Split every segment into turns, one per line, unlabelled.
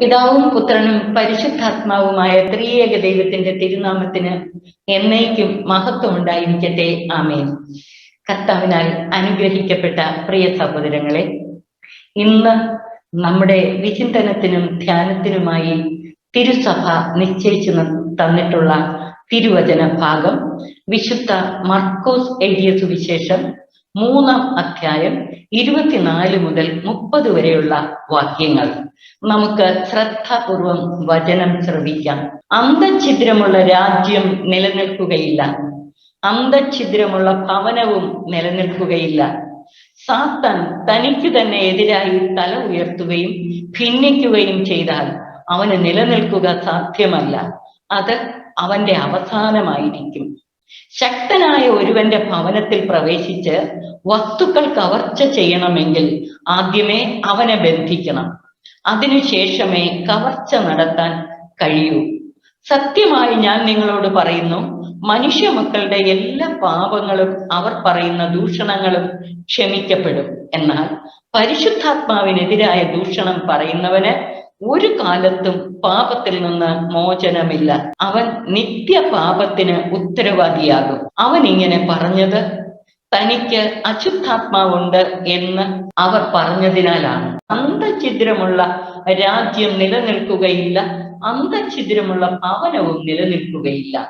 പിതാവും പുത്രനും പരിശുദ്ധാത്മാവുമായ ത്രിയേക ദൈവത്തിന്റെ തിരുനാമത്തിന് എന്നേക്കും മഹത്വം ഉണ്ടായിരിക്കട്ടെ. ആമേൻ. കർത്താവിനാൽ അനുഗ്രഹിക്കപ്പെട്ട പ്രിയ സഹോദരങ്ങളെ ഇന്ന് നമ്മുടെ വിചിന്തനത്തിനും ധ്യാനത്തിനുമായി തിരുസഭ നിശ്ചയിച്ചു തന്നിട്ടുള്ള തിരുവചന ഭാഗം വിശുദ്ധ മർക്കോസ് എഴുതിയ സുവിശേഷം മൂന്നാം അധ്യായം ഇരുപത്തിനാല് മുതൽ മുപ്പത് വരെയുള്ള വാക്യങ്ങൾ. നമുക്ക് ശ്രദ്ധാപൂർവം വചനം ശ്രവിക്കാം. അന്തഛിദ്രമുള്ള രാജ്യം നിലനിൽക്കുകയില്ല. അന്തഛിദ്രമുള്ള ഭവനവും നിലനിൽക്കുകയില്ല. സാത്താൻ തനിക്ക് തന്നെ എതിരായി തല ഉയർത്തുകയും ഭിന്നിക്കുകയും ചെയ്താൽ അവന് നിലനിൽക്കുക സാധ്യമല്ല. അത് അവന്റെ അവസാനമായിരിക്കും. ശക്തനായ ഒരുവന്റെ ഭവനത്തിൽ പ്രവേശിച്ച് വസ്തുക്കൾ കവർച്ച ചെയ്യണമെങ്കിൽ ആദ്യമേ അവനെ ബന്ധിക്കണം. അതിനുശേഷമേ കവർച്ച നടത്താൻ കഴിയൂ. സത്യമായി ഞാൻ നിങ്ങളോട് പറയുന്നു മനുഷ്യ മക്കളുടെ എല്ലാ പാപങ്ങളും അവർ പറയുന്ന ദൂഷണങ്ങളും ക്ഷമിക്കപ്പെടും. എന്നാൽ പരിശുദ്ധാത്മാവിനെതിരായ ദൂഷണം പറയുന്നവന് ഒരു കാലത്തും പാപത്തിൽ നിന്ന് മോചനമില്ല. അവൻ നിത്യ പാപത്തിന് ഉത്തരവാദിയാകും. അവൻ ഇങ്ങനെ പറഞ്ഞത് തനിക്ക് അശുദ്ധാത്മാവുണ്ട് എന്ന് അവർ പറഞ്ഞതിനാലാണ്. അന്തഛിദ്രമുള്ള രാജ്യം നിലനിൽക്കുകയില്ല അന്തഛിദ്രമുള്ള ഭവനവും നിലനിൽക്കുകയില്ല.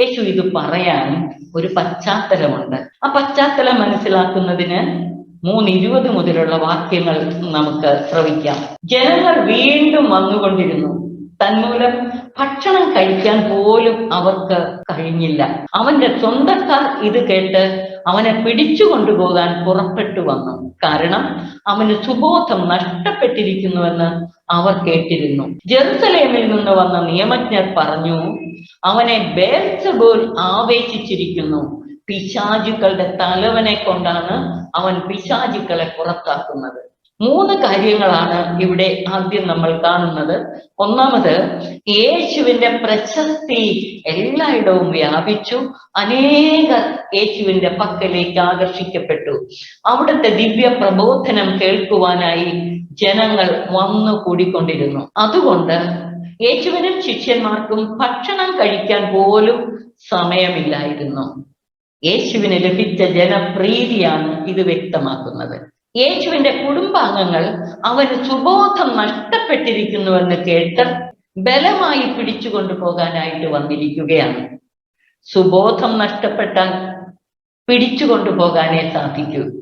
യേശു ഇത് പറയാൻ ഒരു പശ്ചാത്തലമുണ്ട്. ആ പശ്ചാത്തലം മനസ്സിലാക്കുന്നതിന് മൂന്ന് ഇരുപത് മുതലുള്ള വാക്യങ്ങൾ നമുക്ക് ശ്രവിക്കാം. ജനങ്ങൾ വീണ്ടും വന്നുകൊണ്ടിരുന്നു. തന്മൂലം ഭക്ഷണം കഴിക്കാൻ പോലും അവർക്ക് കഴിഞ്ഞില്ല. അവന്റെ സ്വന്തക്കാർ ഇത് കേട്ട് അവനെ പിടിച്ചു കൊണ്ടുപോകാൻ പുറപ്പെട്ടു വന്നു. കാരണം അവന് സുബോധം നഷ്ടപ്പെട്ടിരിക്കുന്നുവെന്ന് അവർ കേട്ടിരുന്നു. ജെറുസലേമിൽ നിന്ന് വന്ന നിയമജ്ഞർ പറഞ്ഞു അവനെ ബേൽസബൂൽ ആവേശിച്ചിരിക്കുന്നു. പിശാചുക്കളുടെ തലവനെ കൊണ്ടാണ് അവൻ പിശാചുക്കളെ പുറത്താക്കുന്നത്. മൂന്ന് കാര്യങ്ങളാണ് ഇവിടെ ആദ്യം നമ്മൾ കാണുന്നത്. ഒന്നാമത് യേശുവിന്റെ പ്രശസ്തി എല്ലായിടവും വ്യാപിച്ചു. അനേകർ യേശുവിന്റെ പക്കലേക്ക് ആകർഷിക്കപ്പെട്ടു. അവിടുത്തെ ദിവ്യ പ്രബോധനം കേൾക്കുവാനായി ജനങ്ങൾ വന്നു കൂടിക്കൊണ്ടിരുന്നു. അതുകൊണ്ട് യേശുവിനും ശിഷ്യന്മാർക്കും ഭക്ഷണം കഴിക്കാൻ പോലും സമയമില്ലായിരുന്നു. യേശുവിന് ലഭിച്ച ജനപ്രീതിയാണ് ഇത് വ്യക്തമാക്കുന്നത്. യേശുവിന്റെ കുടുംബാംഗങ്ങൾ അവന് സുബോധം നഷ്ടപ്പെട്ടിരിക്കുന്നുവെന്ന് കേട്ട് ബലമായി പിടിച്ചു കൊണ്ടുപോകാനായിട്ട് വന്നിരിക്കുകയാണ്. സുബോധം നഷ്ടപ്പെട്ടാൽ പിടിച്ചു കൊണ്ടുപോകാനേ സാധിക്കൂ.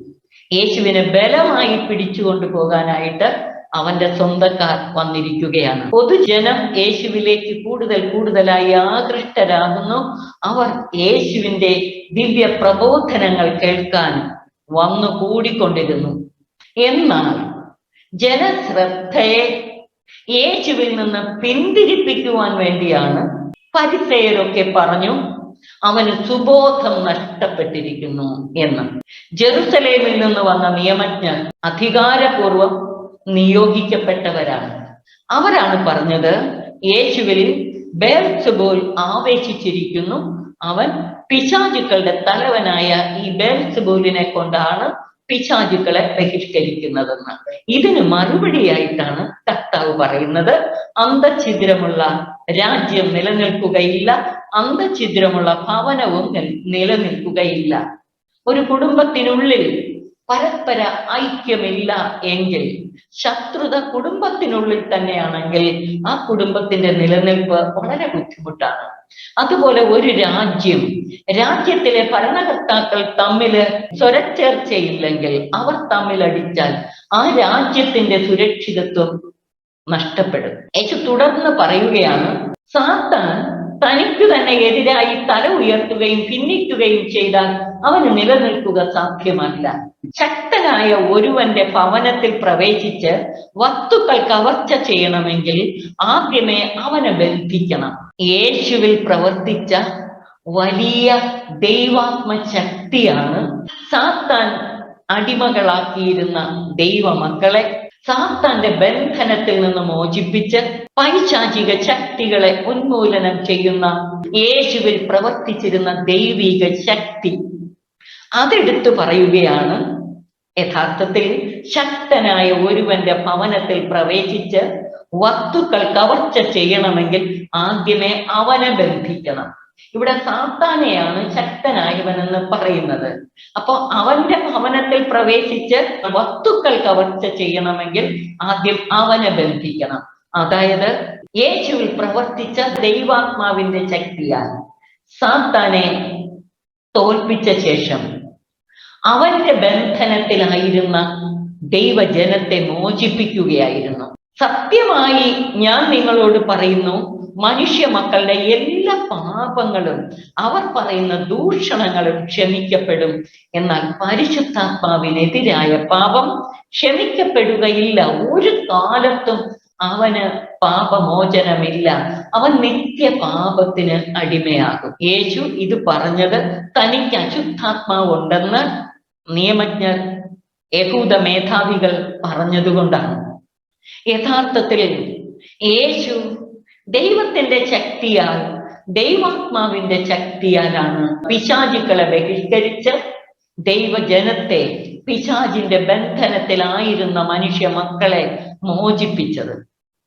യേശുവിനെ ബലമായി പിടിച്ചു കൊണ്ടുപോകാനായിട്ട് അവന്റെ സ്വന്തക്കാർ വന്നിരിക്കുകയാണ്. പൊതുജനം യേശുവിലേക്ക് കൂടുതൽ കൂടുതലായി ആകൃഷ്ടരാകുന്നു. അവർ യേശുവിന്റെ ദിവ്യ പ്രബോധനങ്ങൾ കേൾക്കാൻ വന്നു കൂടിക്കൊണ്ടിരുന്നു. എന്നാൽ ജനശ്രദ്ധയെ യേശുവിൽ നിന്ന് പിന്തിരിപ്പിക്കുവാൻ വേണ്ടിയാണ് പരിസയരൊക്കെ പറഞ്ഞു അവന് സുബോധം നഷ്ടപ്പെട്ടിരിക്കുന്നു എന്ന്. ജെറുസലേമിൽ നിന്ന് വന്ന നിയമജ്ഞൻ അധികാരപൂർവം നിയോഗിക്കപ്പെട്ടവരാണ്. അവരാണ് പറഞ്ഞത് യേശുവിൽ ബേൽസബോൽ ആവേശിച്ചിരിക്കുന്നു. അവൻ പിശാചുക്കളുടെ തലവനായ ഈ ബേൽസബോലിനെ കൊണ്ടാണ് പിശാചുക്കളെ ബഹിഷ്കരിക്കുന്നതെന്ന്. ഇതിന് മറുപടിയായിട്ടാണ് കർത്താവ് പറയുന്നത്. അന്തഛിദ്രമുള്ള രാജ്യം നിലനിൽക്കുകയില്ല അന്തഛിദ്രമുള്ള ഭവനവും നിലനിൽക്കുകയില്ല. ഒരു കുടുംബത്തിനുള്ളിൽ പരസ്പര ഐക്യമില്ല എങ്കിൽ ശത്രുത കുടുംബത്തിനുള്ളിൽ തന്നെയാണെങ്കിൽ ആ കുടുംബത്തിന്റെ നിലനിൽപ്പ് വളരെ ബുദ്ധിമുട്ടാണ്. അതുപോലെ ഒരു രാജ്യം രാജ്യത്തിലെ ഭരണകർത്താക്കൾ തമ്മിൽ സ്വരച്ചേർച്ചയില്ലെങ്കിൽ അവർ തമ്മിൽ അടിച്ചാൽ ആ രാജ്യത്തിന്റെ സുരക്ഷിതത്വം നഷ്ടപ്പെടും. യേശു തുടർന്ന് പറയുകയാണ് സാത്താൻ തനിക്ക് തന്നെ എതിരായി തല ഉയർത്തുകയും ഭിന്നിക്കുകയും ചെയ്താൽ അവന് നിലനിൽക്കുക സാധ്യമല്ല. ശക്തനായ ഒരുവന്റെ ഭവനത്തിൽ പ്രവേശിച്ച് വസ്തുക്കൾ കവർച്ച ചെയ്യണമെങ്കിൽ ആദ്യമേ അവനെ ബന്ധിക്കണം യേശുവിൽ പ്രവർത്തിച്ച വലിയ ദൈവാത്മ ശക്തിയാണ് സാത്താൻ അടിമകളാക്കിയിരുന്ന ദൈവമക്കളെ സാത്താന്റെ ബന്ധനത്തിൽ നിന്ന് മോചിപ്പിച്ച് പൈശാചിക ശക്തികളെ ഉന്മൂലനം ചെയ്യുന്ന യേശുവിൽ പ്രവർത്തിച്ചിരുന്ന ദൈവിക ശക്തി. അതെടുത്തു പറയുകയാണ് യഥാർത്ഥത്തിൽ ശക്തനായ ഒരുവന്റെ ഭവനത്തിൽ പ്രവേശിച്ച് വസ്തുക്കൾ കവർച്ച ചെയ്യണമെങ്കിൽ ആദ്യമേ അവനെ ബന്ധിക്കണം. ഇവിടെ സാത്താനെയാണ് ശക്തനായവനെന്ന് പറയുന്നത്. അപ്പൊ അവന്റെ ഭവനത്തിൽ പ്രവേശിച്ച് വസ്തുക്കൾ കവർച്ച ചെയ്യണമെങ്കിൽ ആദ്യം അവനെ ബന്ധിക്കണം. അതായത് യേശുവിൽ പ്രവർത്തിച്ച ദൈവാത്മാവിന്റെ ശക്തിയാൽ സാത്താനെ തോൽപ്പിച്ച ശേഷം അവന്റെ ബന്ധനത്തിലായിരുന്ന ദൈവജനത്തെ മോചിപ്പിക്കുകയായിരുന്നു. സത്യമായി ഞാൻ നിങ്ങളോട് പറയുന്നു മനുഷ്യ മക്കളുടെ എല്ലാ പാപങ്ങളും അവർ പറയുന്ന ദൂഷണങ്ങളും ക്ഷമിക്കപ്പെടും. എന്നാൽ പരിശുദ്ധാത്മാവിനെതിരായ പാപം ക്ഷമിക്കപ്പെടുകയില്ല. ഒരു കാലത്തും അവന് പാപമോചനമില്ല. അവൻ നിത്യ പാപത്തിന് അടിമയാകും. യേശു ഇത് പറഞ്ഞത് തനിക്ക് അശുദ്ധാത്മാവുണ്ടെന്ന് നിയമജ്ഞർ യഹൂദ മേധാവികൾ പറഞ്ഞതുകൊണ്ടാണ്. യഥാർത്ഥത്തിൽ യേശു ദൈവത്തിന്റെ ശക്തിയാൽ ദൈവാത്മാവിന്റെ ശക്തിയാലാണ് പിശാചുക്കളെ ബഹിഷ്കരിച്ച് ദൈവജനത്തെ പിശാചിന്റെ ബന്ധനത്തിലായിരുന്ന മനുഷ്യ മക്കളെ മോചിപ്പിച്ചത്.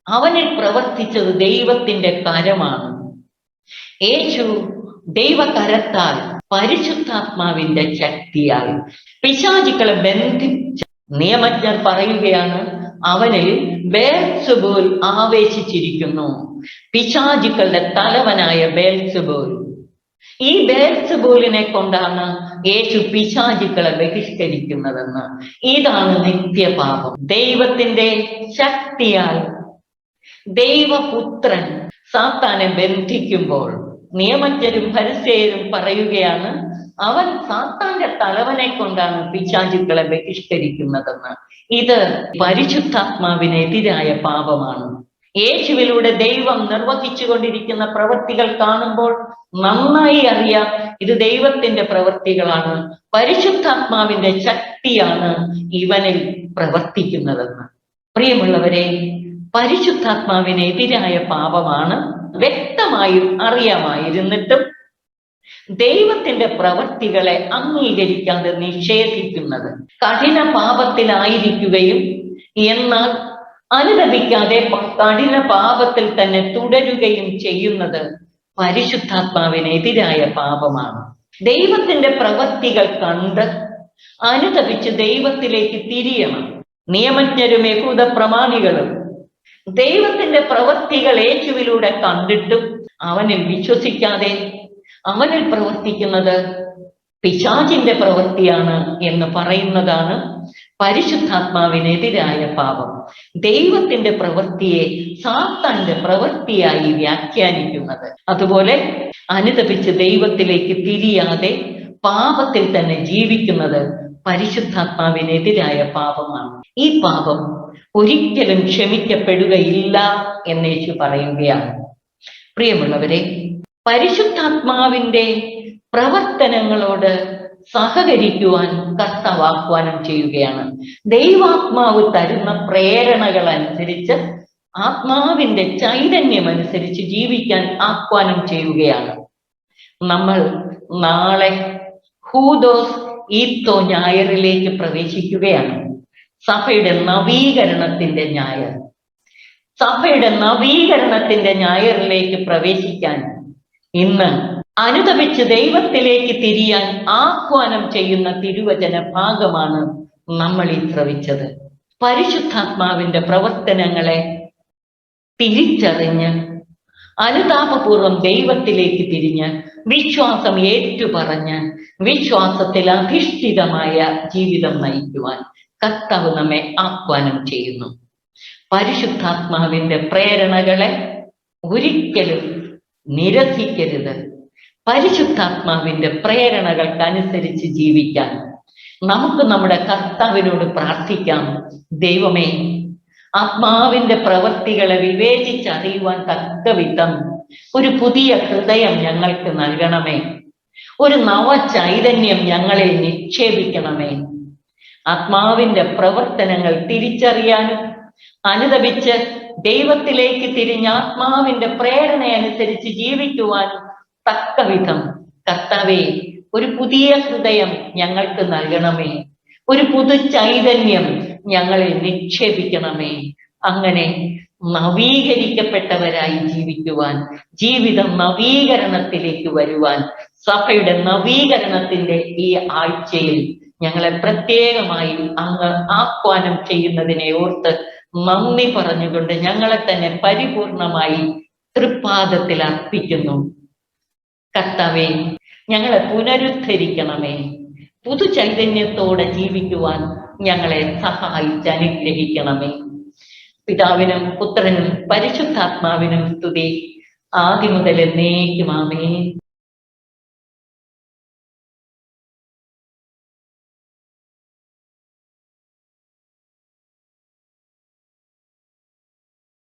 അവനിൽ പ്രവർത്തിച്ചത് ദൈവത്തിന്റെ കരമാണ്. യേശു ദൈവകരത്താൽ പരിശുദ്ധാത്മാവിന്റെ ശക്തിയാൽ പിശാചുക്കളെ ബന്ധിച്ച നിയമജ്ഞർ പറയുകയാണ് അവനിൽ ബേൽസുബൂൽ ആവേശിച്ചിരിക്കുന്നു. പിശാചുക്കളുടെ തലവനായ ബേൽസുബൂൽ ഈ ബേൽസുബൂലിനെ കൊണ്ടാണ് യേശു പിശാചുക്കളെ ബഹിഷ്കരിക്കുന്നതെന്ന്. ഇതാണ് നിത്യപാപം. ദൈവത്തിന്റെ ശക്തിയാൽ ദൈവപുത്രൻ സാത്താനെ ബന്ധിക്കുമ്പോൾ നിയമജ്ഞരും പരസ്യരും പറയുകയാണ് അവൻ സാത്താന്റെ തലവനെ കൊണ്ടാണ് പിശാചുക്കളെ ബഹിഷ്കരിക്കുന്നതെന്ന്. ഇത് പരിശുദ്ധാത്മാവിനെതിരായ പാപമാണ്. യേശുവിലൂടെ ദൈവം നിർവഹിച്ചു കൊണ്ടിരിക്കുന്ന പ്രവൃത്തികൾ കാണുമ്പോൾ നന്നായി അറിയാം ഇത് ദൈവത്തിന്റെ പ്രവൃത്തികളാണ്. പരിശുദ്ധാത്മാവിന്റെ ശക്തിയാണ് ഇവനിൽ പ്രവർത്തിക്കുന്നതെന്ന്. പ്രിയമുള്ളവരെ പരിശുദ്ധാത്മാവിനെതിരായ പാപമാണ് വ്യക്തമായും അറിയാമായിരുന്നിട്ടും ദൈവത്തിന്റെ പ്രവൃത്തികളെ അംഗീകരിക്കാതെ നിഷേധിക്കുന്നത്. കഠിന പാപത്തിലായിരിക്കുകയും എന്നാൽ അനുദപിക്കാതെ കഠിന പാപത്തിൽ തന്നെ തുടരുകയും ചെയ്യുന്നത് പരിശുദ്ധാത്മാവിനെതിരായ പാപമാണ്. ദൈവത്തിന്റെ പ്രവൃത്തികൾ കണ്ട് അനുദപിച്ച് ദൈവത്തിലേക്ക് തിരിയണം. നിയമജ്ഞരും യഹൂദ പ്രമാണികളും ദൈവത്തിന്റെ പ്രവൃത്തികൾ യേശുവിലൂടെ കണ്ടിട്ടും അവനിൽ വിശ്വസിക്കാതെ അവനിൽ പ്രവർത്തിക്കുന്നത് പിശാചിന്റെ പ്രവൃത്തിയാണ് എന്ന് പറയുന്നതാണ് പരിശുദ്ധാത്മാവിനെതിരായ പാപം. ദൈവത്തിന്റെ പ്രവൃത്തിയെ സാത്താന്റെ പ്രവൃത്തിയായി വ്യാഖ്യാനിക്കുന്നത്. അതുപോലെ അനുദപിച്ച് ദൈവത്തിലേക്ക് തിരിയാതെ പാപത്തിൽ തന്നെ ജീവിക്കുന്നത് പരിശുദ്ധാത്മാവിനെതിരായ പാപമാണ്. ഈ പാപം ഒരിക്കലും ക്ഷമിക്കപ്പെടുകയില്ല എന്നേശു പറയുകയാണ്. പ്രിയമുള്ളവരെ പരിശുദ്ധാത്മാവിന്റെ പ്രവർത്തനങ്ങളോട് സഹകരിക്കുവാൻ കർത്താവ് ചെയ്യുകയാണ്. ദൈവാത്മാവ് തരുന്ന പ്രേരണകൾ അനുസരിച്ച് ആത്മാവിന്റെ ചൈതന്യം അനുസരിച്ച് ജീവിക്കാൻ ആഹ്വാനം ചെയ്യുകയാണ്. നമ്മൾ നാളെ ഹൂദോസ് ഈത്തോ ഞായറിലേക്ക് പ്രവേശിക്കുകയാണ്. സഭയുടെ നവീകരണത്തിന്റെ ഞായർ. സഭയുടെ നവീകരണത്തിന്റെ ഞായറിലേക്ക് പ്രവേശിക്കാൻ ഇന്ന് അനുദപിച്ച് ദൈവത്തിലേക്ക് തിരിയാൻ ആഹ്വാനം ചെയ്യുന്ന തിരുവചന ഭാഗമാണ് നമ്മൾ ഈ ശ്രവിച്ചത് പരിശുദ്ധാത്മാവിന്റെ പ്രവർത്തനങ്ങളെ തിരിച്ചറിഞ്ഞ് അനുതാപപൂർവം ദൈവത്തിലേക്ക് തിരിഞ്ഞ് വിശ്വാസം ഏറ്റുപറഞ്ഞ് വിശ്വാസത്തിൽ അധിഷ്ഠിതമായ ജീവിതം നയിക്കുവാൻ കർത്താവ് നമ്മെ ആഹ്വാനം ചെയ്യുന്നു. പരിശുദ്ധാത്മാവിന്റെ പ്രേരണകളെ ഒരിക്കലും നിരസിക്കരുത്. പരിശുദ്ധാത്മാവിന്റെ പ്രേരണകൾക്കനുസരിച്ച് ജീവിക്കാൻ നമുക്ക് നമ്മുടെ കർത്താവിനോട് പ്രാർത്ഥിക്കാം. ദൈവമേ ആത്മാവിന്റെ പ്രവൃത്തികളെ വിവേചിച്ചറിയുവാൻ തക്ക വിധം ഒരു പുതിയ ഹൃദയം ഞങ്ങൾക്ക് നൽകണമേ. ഒരു നവ ചൈതന്യം ഞങ്ങളെ നിക്ഷേപിക്കണമേ. ആത്മാവിന്റെ പ്രവർത്തനങ്ങൾ തിരിച്ചറിയാനും അനുദപിച്ച് ദൈവത്തിലേക്ക് തിരിഞ്ഞ ആത്മാവിന്റെ പ്രേരണ അനുസരിച്ച് ജീവിക്കുവാൻ തക്ക വിധം. കർത്താവെ ഒരു പുതിയ ഹൃദയം ഞങ്ങൾക്ക് നൽകണമേ. ഒരു പുതു ചൈതന്യം ഞങ്ങളെ നിക്ഷേപിക്കണമേ. അങ്ങനെ നവീകരിക്കപ്പെട്ടവരായി ജീവിക്കുവാൻ ജീവിതം നവീകരണത്തിലേക്ക് വരുവാൻ സഭയുടെ നവീകരണത്തിന്റെ ഈ ആഴ്ചയിൽ ഞങ്ങളെ പ്രത്യേകമായി അങ്ങ് ആഹ്വാനം ചെയ്യുന്നതിനെ ഓർത്ത് നന്ദി പറഞ്ഞുകൊണ്ട് ഞങ്ങളെ തന്നെ പരിപൂർണമായി തൃപ്പാദത്തിൽ അർപ്പിക്കുന്നു. കർത്താവെ ഞങ്ങളെ പുനരുദ്ധരിക്കണമേ. പുതു ചൈതന്യത്തോടെ ജീവിക്കുവാൻ ഞങ്ങളെ സഹായിച്ച് അനുഗ്രഹിക്കണമേ. പിതാവിനും പുത്രനും പരിശുദ്ധാത്മാവിനും സ്തുതി. ആദ്യം മുതൽ എന്നേക്കും